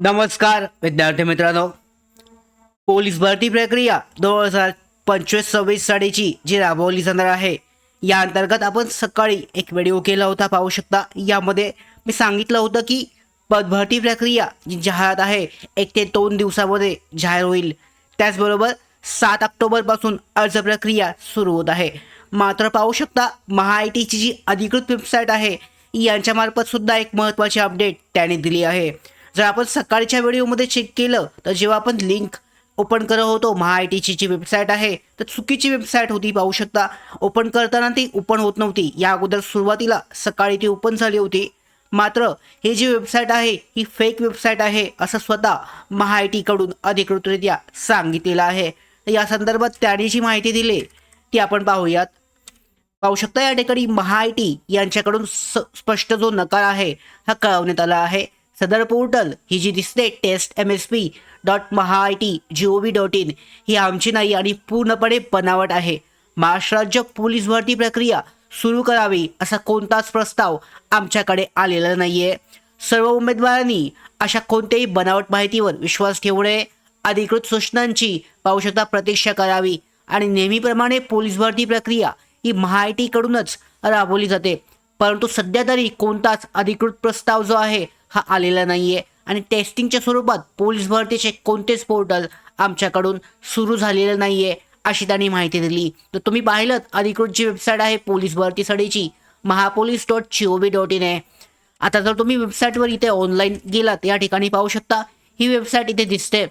नमस्कार विद्यार्थी मित्रांनो. पोलीस भरती प्रक्रिया दोन हजार पंचवीस सव्वीस साडीची जी राबवली जाणार आहे या अंतर्गत आपण सकाळी एक व्हिडिओ केला होता पाहू शकता. यामध्ये मी सांगितलं होतं की पदभरती प्रक्रिया जी जाहिरात आहे एक ते दोन दिवसामध्ये जाहीर होईल. त्याचबरोबर सात ऑक्टोबरपासून अर्ज प्रक्रिया सुरू होत आहे. मात्र पाहू शकता महाआयटीची जी अधिकृत वेबसाईट आहे यांच्यामार्फत सुद्धा एक महत्त्वाची अपडेट त्याने दिली आहे. जर आपण सकाळच्या व्हिडिओमध्ये चेक केलं तर जेव्हा आपण लिंक ओपन करत होतो महाआयटीची जी वेबसाईट आहे तर चुकीची वेबसाईट होती पाहू शकता. ओपन करताना ती ओपन होत नव्हती. या अगोदर सुरुवातीला सकाळी ती ओपन झाली होती. मात्र ही जी वेबसाईट आहे ही फेक वेबसाईट आहे असं स्वतः महाआयटीकडून अधिकृतरित्या सांगितलेलं आहे. या संदर्भात त्याने जी माहिती दिली ती आपण पाहूयात. पाहू शकता या ठिकाणी महाआयटी यांच्याकडून स- स्पष्ट जो नकार आहे हा कळवण्यात आला आहे. सदर पोर्टल ही जी दिसते test M S P dot Maha I T G O V dot in ही आमची नाही आणि पूर्णपणे बनावट आहे. महाराष्ट्र राज्य पोलीस भरती प्रक्रिया सुरू करावी असा कोणताच प्रस्ताव आमच्याकडे आलेला नाहीये. सर्व उमेदवारांनी अशा कोणत्याही बनावट माहितीवर विश्वास ठेवू नये अधिकृत सूचनांची पाहू शकता प्रतीक्षा करावी आणि नेहमीप्रमाणे पोलीस भरती प्रक्रिया ही महाआयटीकडूनच राबवली जाते. परंतु सध्या तरी कोणताच अधिकृत प्रस्ताव जो आहे हा आलेला नाहीये. आणि टेस्टिंगच्या स्वरूपात पोलीस भरतीचे कोणतेच पोर्टल आमच्याकडून सुरू झालेलं नाहीये अशी त्यांनी माहिती दिली. तर तुम्ही पाहिलं अधिकृत जी वेबसाईट आहे police भरतीसाठीची Mahapolice dot G O V dot in आहे आता जर तुम्ही वेबसाईटवर इथे ऑनलाईन गेलात या ठिकाणी पाहू शकता ही वेबसाईट इथे दिसते.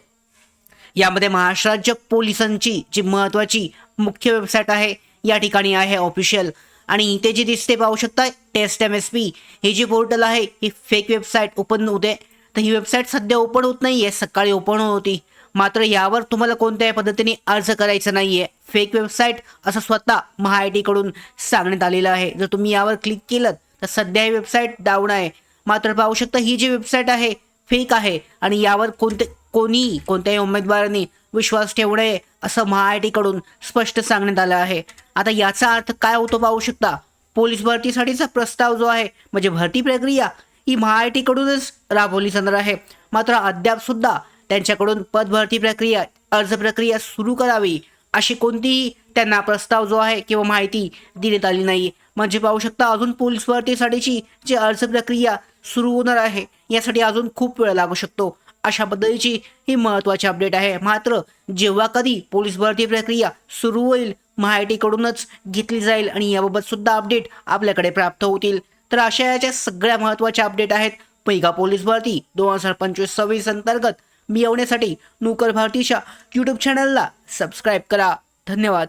यामध्ये महाराष्ट्र राज्य पोलिसांची जी महत्त्वाची मुख्य वेबसाईट आहे या ठिकाणी आहे ऑफिशियल आणि इथे जी दिसते पाहू शकता टेस्ट एम एस पी ही जी पोर्टल आहे ही फेक वेबसाईट ओपन होते तर ही वेबसाईट सध्या ओपन होत नाही आहे सकाळी ओपन होती मात्र यावर तुम्हाला कोणत्याही पद्धतीने अर्ज करायचा नाही आहे फेक वेबसाईट असं स्वतः महाआयटीकडून सांगण्यात आलेलं आहे. जर तुम्ही यावर क्लिक केलं तर सध्या ही वेबसाईट डाऊन आहे. मात्र पाहू शकता ही जी वेबसाईट आहे फेक आहे. आणि यावर कोणते कोणीही कोणत्याही उमेदवारांनी विश्वास ठेवू नये असं महाआयटीकडून स्पष्ट सांगण्यात आलं आहे. आता याचा अर्थ काय होतो पाहू शकता? पोलीस भरतीसाठीचा प्रस्ताव जो आहे म्हणजे भरती प्रक्रिया ही महाआयटीकडूनच राबवली जाणार आहे. मात्र अद्याप सुद्धा त्यांच्याकडून पदभरती प्रक्रिया अर्ज प्रक्रिया सुरू करावी अशी कोणतीही त्यांना प्रस्ताव जो आहे किंवा माहिती देण्यात आली नाही. म्हणजे पाहू शकता अजून पोलीस भरतीसाठीची जी अर्ज प्रक्रिया सुरू होणार आहे यासाठी अजून खूप वेळ लागू शकतो. अशा पद्धतीची ही महत्त्वाची अपडेट आहे. मात्र जेव्हा कधी पोलीस भरती प्रक्रिया सुरू होईल महाआयटीकडूनच घेतली जाईल आणि याबाबत सुद्धा अपडेट आपल्याकडे प्राप्त होतील. तर अशा याच्या सगळ्या महत्त्वाच्या अपडेट आहेत. पैगा पोलीस भरती दोन हजार पंचवीस सव्वीस अंतर्गत. मिळवण्यासाठी नोकर भारतीच्या यूट्यूब चॅनलला सबस्क्राईब करा. धन्यवाद.